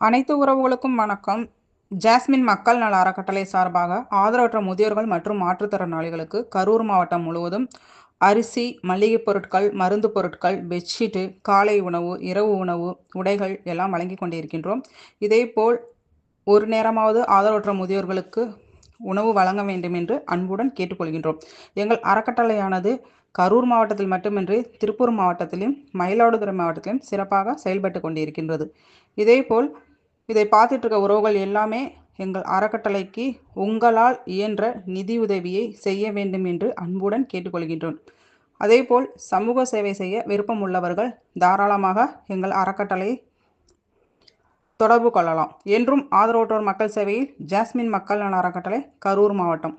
அனைத்து உறவுகளுக்கும் வணக்கம். ஜாஸ்மின் மக்கள் நல அறக்கட்டளை சார்பாக ஆதரவற்ற முதியோர்கள் மற்றும் மாற்றுத்திறனாளிகளுக்கு கரூர் மாவட்டம் முழுவதும் அரிசி மளிகைப் பொருட்கள் மருந்து பொருட்கள் பெட்ஷீட்டு காலை உணவு இரவு உணவு உடைகள் எல்லாம் வழங்கி கொண்டிருக்கின்றோம். இதேபோல் ஒரு நேரமாவது ஆதரவற்ற முதியோர்களுக்கு உணவு வழங்க வேண்டும் என்று அன்புடன் கேட்டுக்கொள்கின்றோம். எங்கள் அறக்கட்டளையானது கரூர் மாவட்டத்தில் மட்டுமின்றி திருப்பூர் மாவட்டத்திலும் மயிலாடுதுறை மாவட்டத்திலும் சிறப்பாக செயல்பட்டு கொண்டிருக்கின்றது. இதேபோல் இதை பார்த்துட்டு இருக்க உறவுகள் எல்லாமே எங்கள் அறக்கட்டளைக்கு உங்களால் இயன்ற நிதி உதவியை செய்ய வேண்டும் என்று அன்புடன் கேட்டுக்கொள்கின்றோம். அதேபோல் சமூக சேவை செய்ய விருப்பம் உள்ளவர்கள் தாராளமாக எங்கள் அறக்கட்டளை தொடர்பு கொள்ளலாம். என்றும் ஆதரவற்றோர் மக்கள் சேவையில் ஜாஸ்மின் மக்கள் நல அறக்கட்டளை கரூர் மாவட்டம்.